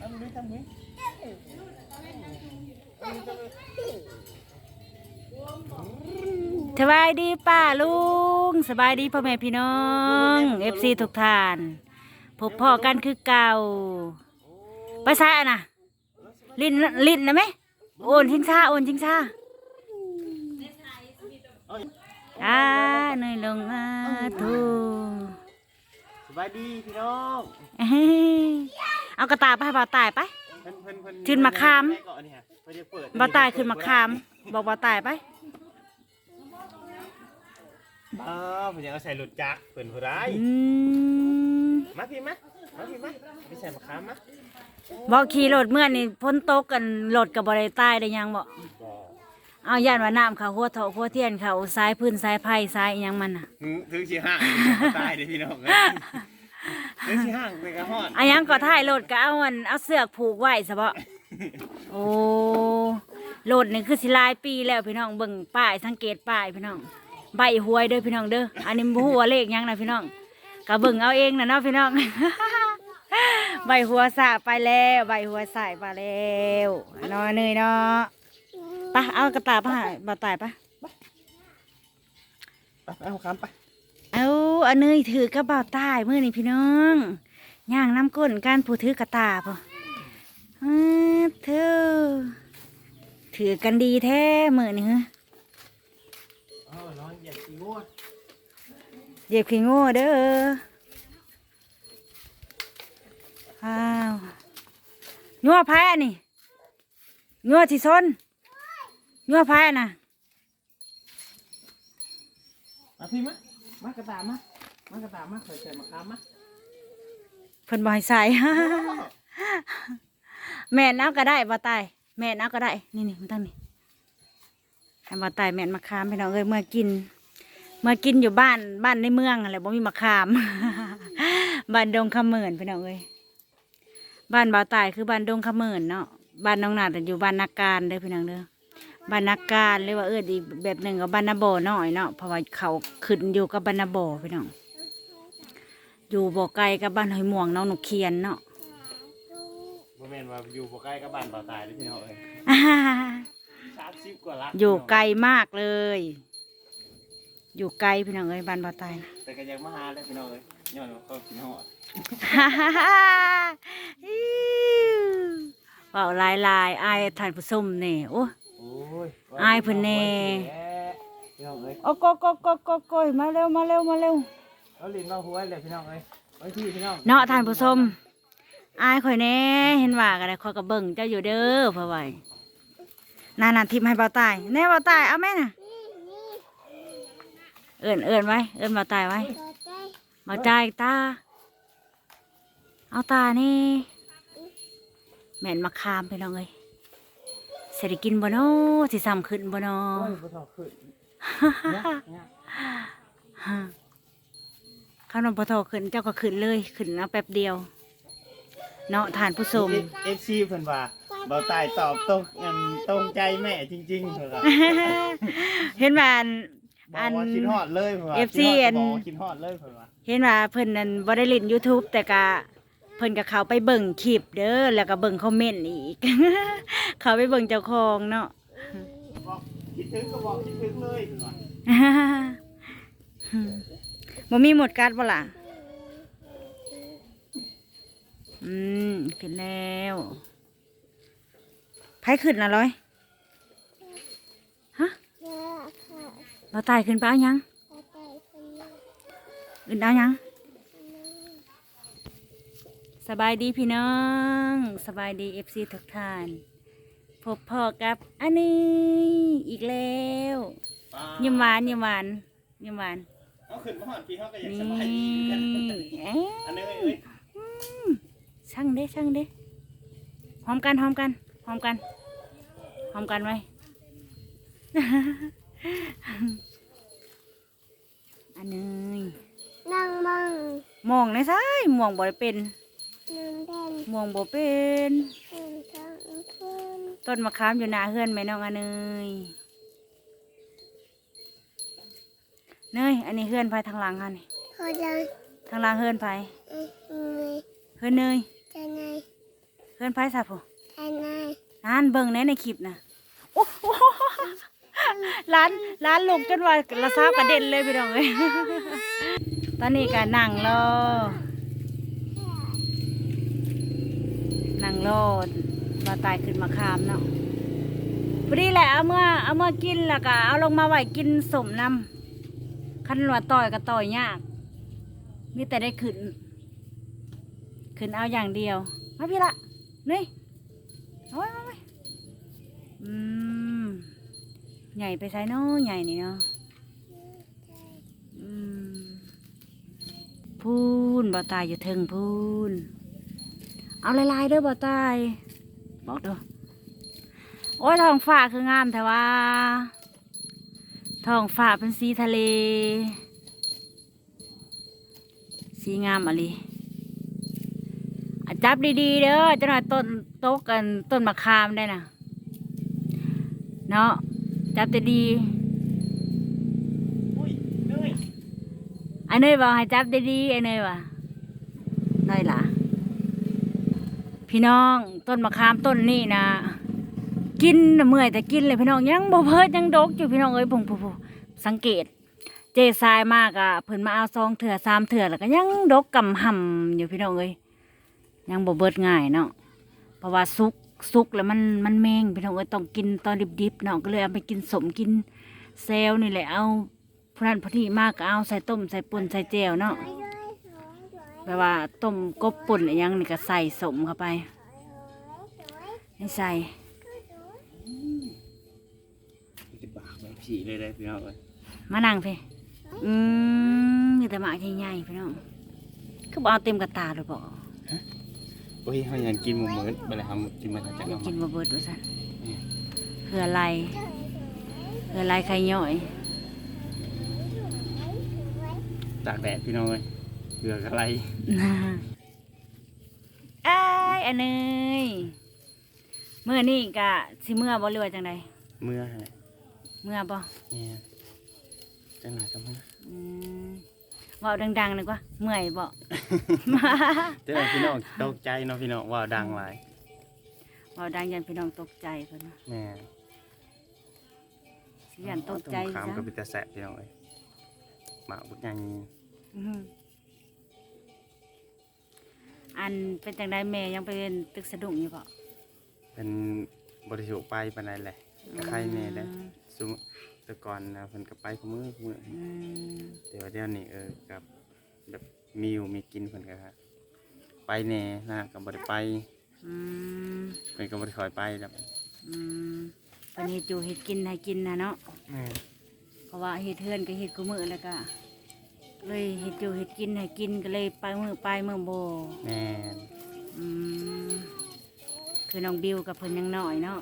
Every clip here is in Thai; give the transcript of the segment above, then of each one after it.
ทำนี้ทำนี้สบายดีป้าลุงสบายดีพ่อแม่พี่น้องเอฟซีทุกท่านพบพ่อกันคือเก่าภาษาอะนะลิ้นลิ้นนะไหมโอนชิงชาโอนชิงชาอ่าเนยลงอาทู บายดีพี่น้องเอ้ยเอากระตายไปให้บ่าวตายไป เพิ่นเพิ่นเพิ่นขึ้นมาคามไปก่อนนี่ฮะเพิ่นจะเปิดบ่าวตายขึ้นมาคาม บอกบ่าวตายไปอ้าเพิ่นยังเอาใส่หลุดจักรเพิ่นผู้ร้ายอืมมาพี่มามาพี่มาไปใส่มะขามมาบอกขี่รถเมื่อนี่พ้นตกกันรถกับบริใต้ได้ยังบอกบ่ เอาย่านว่าน้ำเขาหัวเถาะหัวเทียนเขาสายพื้นสายไผ่สายอิหยังมันอะถึงถึงสิห่างตายเด้อพี่น้องเอ้ยถึงสิห่างไปกระฮอดอันยังก็ถ่ายรถก็เอาอันเอาเสือกผูกไว้ซะบ่โอ้รถนี่คือสิหลายปีแล้วพี่น้องเบิ่งป้ายสังเกตป้ายพี่น้อง ใบหวยเด้อพี่น้องเด้ออันนี้บ่ฮู้ว่าเลขหยังนะพี่น้องก็เบิ่งเอาเองนะเนาะพี่น้อง ใบหัวสะไปแล้ว ใบหัวสายไปแล้วเนาะเนยเนาะ ไปะเอากระตายไปให้บ่ตายปะไปไปเอามะขามไปเอาอันเนยถือกระเป๋าใต้เมื่อนี่พี่น้องย่างน้ำก้นการผู้ถือกระตาปะอ้าเธอถือกันดีแท้มื่อนี่ฮะเออร้อนเหยียบขี้งัวเหยียบขี้โง่เด้ออ้าวงัวแพ้นี่งัวที่ซน งัวแพ้น่ะมาพี่มามากระตามมามากระตามมาใส่ใส่มะขามมาเพิ่นบ่ให้ใส่ แม่นเอาก็ได้บ่ตายแม่นเอาก็ได้ นี่นี่มันตั้งนี่ให้บ่ตายแม่นมะขามพี่น้องเอ้ยเมื่อกิน เมื่อกินอยู่บ้านบ้านในเมืองอะไรบ่มีมะขาม บ้านดงขะเมินพี่น้องเอ้ยบ้านบ่าวตายคือบ้านดงขะเมินเนาะบ้านน้องนาแต่อยู่บ้านนักการเด้อพี่น้องเด้อ บ้านนักการเรียกว่าเอื้ออีกแบบหนึ่งกับบ้านนาโบน้อยเนาะเพราะว่าเขาขึ้นอยู่กับบ้านนาโบพี่น้องอยู่บ่ไกลกับบ้านหอยม่วงน้องหนุเคียนเนาะบ่แม่นว่าอยู่บ่ใกล้กับบ้านบ่าวตายเด้อพี่น้องเอ้ยสามสิบกว่าลักอยู่ไกลมากเลย อยู่ไกลพี่น้องเอ้ยบ้านบ่ตายนะแต่ก็ยังมาหาเลยพี่น้องเอ้ยย้อนว่าเขากินฮอดเป่าลายลายๆอายท่านผู้ชมเนี่ยโอ้โอ้ยอายเพิ่นแน่พี่น้องเอ้ยโอ้โกโกโกโกโกยมาเร็วมาเร็วมาเร็วเอาลิ้นมาหัวเลยพี่น้องเอ้ยไว้ที่พี่น้องเนาะท่านผู้ชมอายข่อยแน่เห็นว่ากันเลยข่อยก็เบิ่งเจ้าอยู่เด้อเพราะว่านานาทิมให้เบาตายแน่เบาตายเอาแม่น่ะเอิ้นเอิ้นไว้เอิ้นเบาตายไว้เบาตายตาเอาตานี่แม่นมาคามไปน้องเอ้ย สิได้กินบ่เนาะสิซ้ำขึ้นบ่เนาะโอ้ยบ่ต้องขึ้นเนี่ยเนี่ยฮะข้าวนมพอโทขึ้นเจ้าก็ขึ้นเลยขึ้นเอาแป๊บเดียว เนาะทานผู้ชม เอฟซีเพิ่นว่าบ่าวตายตอบตรงอันตรงใจแม่จริงๆเพิ่นว่าเห็นว่าอัน บอกว่าคิดฮอดเลยเพิ่นว่า FC คิดฮอัดนก็บอกว่าคิดฮอดเลยเพิ่นว่า เห็นว่าเพิ่นนั่นบ่ได้เล่น YouTube แต่ก็ เพิ่นก็เข้าไปเบิ่งคลิปเด้อแล้วก็เบิ่งคอมเมนต์อีก เข้าไปเบิ่งเจ้าของเนาะ บอกคิดถึงก็บอกคิดถึงเลยเพิ่นว่าบ่มีหมดกัดบ่ล่ะ อืมขึ้นแล้วไผขึ้นน่ะร้อย ฮะเราตายขึ้นไปเอายัง อื่นเอายัง สบายดีพี่น้องสบายดีเอฟซีทุกท่าน พบพ่อกับอันนี้อีกแล้วยิ้มหวานยิ้มหวานยิ้มหวานเอาขึ้นมาฮอดพี่เฮาก็อยากนี่สบายดีกันเอ๊ะอันนี้เอ้ยช่างเด้ช่างเด้หอมกันหอมกันหอมกันหอมกันไว้อันนี้นั่งมังมองในซ้ายมองบ่ได้เป็นนั่งแดน มองบ่เป็นนั่งทางพื้นต้นมะขามอยู่หน้าเฮือนแม่น้องอันเนยเนยอันนี้เฮือนภายทางหลังค่ะนี่พอจะทางหลังเฮือนภายเอ้ยเฮือนเนยจะนไผซะผู้อันนั้นร้านเบิ่งแหน่ในคลิปน่ะโอ้โหร้านร้านลูกจนว่าละซาวกระเด็นเลยพี่น้องเอ้ยตอนนี้ก็นั่งรอ นั่งรอว่าตายขึ้นมาคามเนาะพอดีแหละเอาเมื่อเอาเมื่อกินแล้วก็เอาลงมาไหวกินสมนำคันว่าต่อยก็ต่อยยาก มีแต่ได้ขึ้น ขึ้นเอาอย่างเดียวมาพี่ละนี่เอาไว้เอาไว้อืมใหญ่ไปไซเนาะใหญ่นี่เนาะอืมพูนบ่ตายอยู่เทิงพูน เอาลายๆเด้อบ่ตาย บอกเด้อโอ้ยท้องฟ้าคืองามแต่ว่าท้องฟ้าเป็นสีทะเล สีงามอะไรอะจับดีๆเด้อจะหน่อยต้นโต๊ะกันต้นมะขามได้นะเนาะจับแต่ดีอุ้ยเนยไอ้เนยบอกให้จับดีๆไอ้เนยว่าน้อยล่ะ พี่น้องต้นมะขามต้นนี่นะกินน่เมื่อยแต่กินเลยพี่น้องยังบ่เพิดยังดกอยู่พี่น้องเอ้ยผงผู้สังเกต เจทรายมากอะเพิ่นมาเอาซองเถื่อสามเถื่อแล้วก็ยังดกกำห่ำอยู่พี่น้องเอ้ยยังบ่เบิดง่ายเนาะเพราะว่าสุกสุกแล้วมันมันแมงพี่น้องเอ้ยต้องกินตอนดิบๆเนาะก็เลยเอาไปกินสมกินเซลนี่แหละเอาพนันพอดีมากก็เอาใส่ต้มใส่ป่นใส่แจวเนาะ สวยสวยสวย แปลว่าต้มกบป่นอะไรยังนี่ก็ใส่สมเข้าไปสวยให้ใส่ติดปากแบบผีเลยได้พี่น้องเอ้ยมานั่งพี่อืมมีแต่หมากใหญ่ๆพี่น้องคือบ่เอาเต็มกระตาหรือบ่โอ้ยเขายังกินหมูเหมือนไปเลยทำกินมาจากอยากน้ำกิมันนบ่เบิดว่าซั่นเพื่ออะไรเพื่ออะไรใครย่อยตากแดดพี่น้องเอ้ย เกลือกอะไรอ้ายอันเนยเมื่อนี่กะสิเมื่อบ่เรือว่าจังใดเมื่อไหร่เมื่อบ่เนี่ยจังหวะจังหวะอืมเว้าดังๆหน่อยกว่าเมื่อยบ่เจ้าพี่น้องตกใจเนาะพี่น้องว่าดังหลายเว้าดังยันพี่น้องตกใจเพิ่นแม่สิยันตกใจขามซะก็เป็นตาแสบพี่น้องเอ้ยหมาบุกยัง อือหือ อันเป็นจังไดแม่ยังไปเรียนตึกสะดุ้งอยู่บ่เป็นบริสุทธิ์ไปปานใดแหละก็ใครแน่แหละซุมแต่ก่อนนะเพิ่นก็ไปคุมือคุมืออืมแต่ว่าเดี๋ยวนี้เออกับแบบมีอยู่มีกินเพิ่นก็ครับไปแน่นะก็บ่ได้ไปอืมเพิ่นก็บ่ได้คอยไปครับอืมเพิ่นเฮ็ดอยู่เฮ็ดกินให้กินนะเนาะ แม่เพราะว่าเฮ็ดเทือนก็เฮ็ดกูมือแล้วก็ เลยเฮ็ดอยู่เฮ็ดกินให้กินก็เลยไปมือไปมือโบแม่นอืมคือน้องบิวกับเพิ่นยังน้อยเนาะ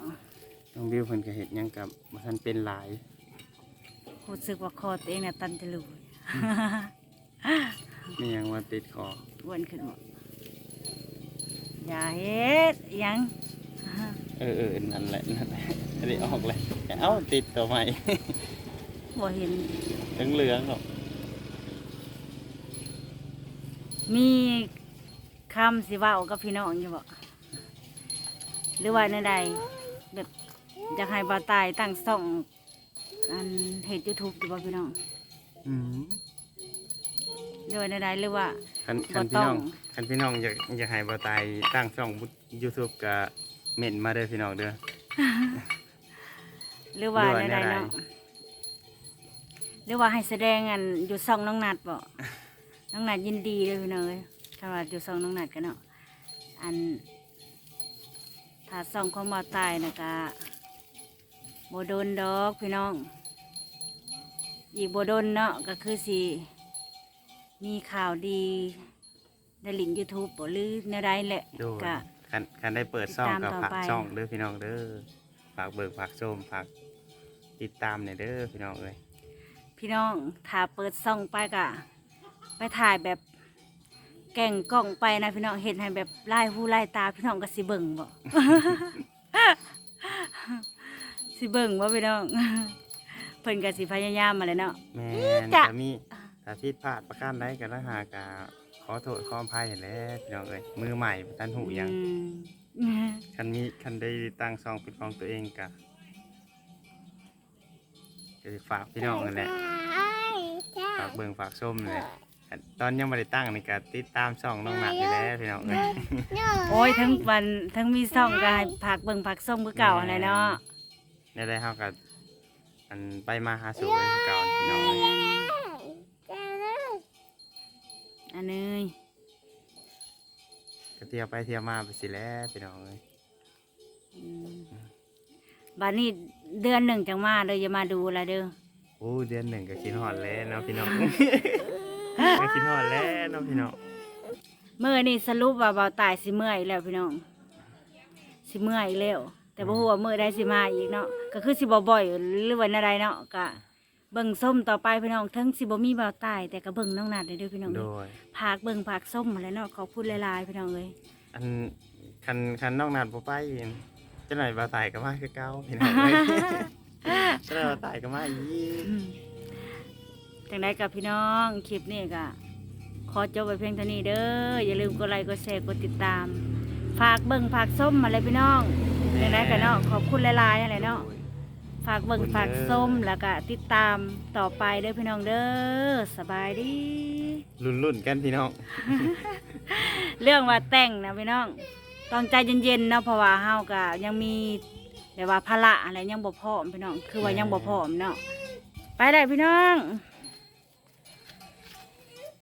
น้องบิวเพิ่นก็เฮ็ดหยังกับบ่ทันเป็นหลาย รู้สึกว่าคอตัวเองน่ะตันจะรูมีหยังว่าติดคออ้วนขึ้นหมดอย่าเฮ็ดอิหยังเออเออนั่นแหละนั่นแหละได้ออกเลยเอ้าติดตัวใหม่ บ่เห็นเหลืองๆหรอก มีคำสิเว้ากับพี่น้องอยู่บ่หรือว่าในใดแบบอยากให้บ่าวตายตั้งส่องอันเฮ็ด YouTube อยู่บ่พี่น้องอืมหรือว่าในใดหรือว่า คันคันบ่พี่ต้น้อองงคันพี่น้องอยากอยากให้บ่ตายตั้งช่อง YouTube ก็เม่นมาเด้อพี่น้องเด้อ หรือว่าหรือว่าในใดในใดเนาะหรือว่าให้แสดงอันอยู่ซ่องน้องนัดบ่ น้องนัดยินดีเลยพี่น้องเอ้ยถ้าว่าอยู่ซ่องน้องนัดกันเนาะอันถ้าซ่องของบ่าวตายนะก็บ่โดนดอกพี่น้อง อีกบ่โดนเนาะก็คือสิมีข่าวดีในลิง YouTube บ่หรือในใดแหละโดยก็ คันคันได้เปิดช่องติดตามก็ต่อฝากไปช่องเด้อพี่น้องเด้อฝากเบิกฝากชมฝากติดตามหน่อยเด้อพี่น้องเอ้ยพี่น้องถ้าเปิดซ่องไปกะ ไปถ่ายแบบแก่งกล้องไปนะพี่น้องเห็นให้แบบไล่หูไล่ตาพี่น้องก็สิเบิ่งบ่ สิเบิ่งบ่พี่น้องเพิ่นก็สิพยายามมาแหล้วเนาะ แม่นจ้ะจะมีถ้าผิดพลาดประการใดก็ละหากาขอโทษขออภัยแหล้วพี่น้องเอ้ยมือใหม่บ่ทันหูหยังอืมคันมีคันได้ตั้งซองเป็นของตัวเองกะจะฝากพี่น้องนั่นแหละฝากเบิ่งฝากส้มนี่แหละ ตอนยังไม่ได้ตั้งนี่ก็ติดตามช่องน้องนัดอยู่แล้วพี่น้องเอ้ยโอ้ยทั้งวันทั้งมีซ่องก็ให้ผักเบิ่งผักส้มคือเก่าอะไรเนาะได้ได้เฮาก็อันไปมาหาสู่กันคือเก่าพี่น้องเอ้ยอันนี้ก็เที่ยวไปเที่ยวมาไปสิแล้วพี่น้องเอ้ยอืมบัดนี้เดือนหนึ่งจังมาเลยอย่ามาดูละเด้อโอ้เดือนหนึ่งก็คิดฮอดแล้วเนาะพี่น้อง ก็คิดฮอดแล้วเนาะพี่น้องเมื่อนี่สรุปว่าเบาตายสิเมื่อยแล้วพี่น้องสิเมื่อยแล้วแต่บ่ฮู้ว่ามื้อใดสิมาอีกเนาะก็คือสิบ่บ่อยหรือว่าใดเนาะก็เบิ่งส้มต่อไปพี่น้องทั้งสิบ่มีเบาตายแต่ก็เบิ่งน้องนัดเด้อพี่น้องโดเด้อยพากเบิ่งพากส้มอะไรเนาะขอพูดหลายๆพี่น้องเอ้ยอันคันคันน้องนัดบ่ไปจังไหนบ่ตายก็มาคือเก่าพี่น้องเอ้ยจังไหนบ่ตายก็มาอีกอืม จังไดกับพี่น้องคลิปนี้ก็ขอจบไปเพียงเท่านี้เด้ออย่าลืมกดไลค์กดแชร์กดติดตาม ฝากเบิ่งฝากส้มอะไรพี่น้องจังไดกันเนาะขอบคุณหลายๆอะไรเนาะฝากเบิ่งฝากส้มแล้วก็ติดตามต่อไปเด้อพี่น้องเด้อสบายดีรุ่นๆกันพี่น้อง เรื่องว่าแต่งนะพี่น้องต้องใจเย็นๆเนาะเพราะว่าเฮาก็ยังมีแบบว่าภาระอะไรยังบ่พร้อมพี่น้อง คือว่ายังบ่พร้อมเนาะไปได้พี่น้องบ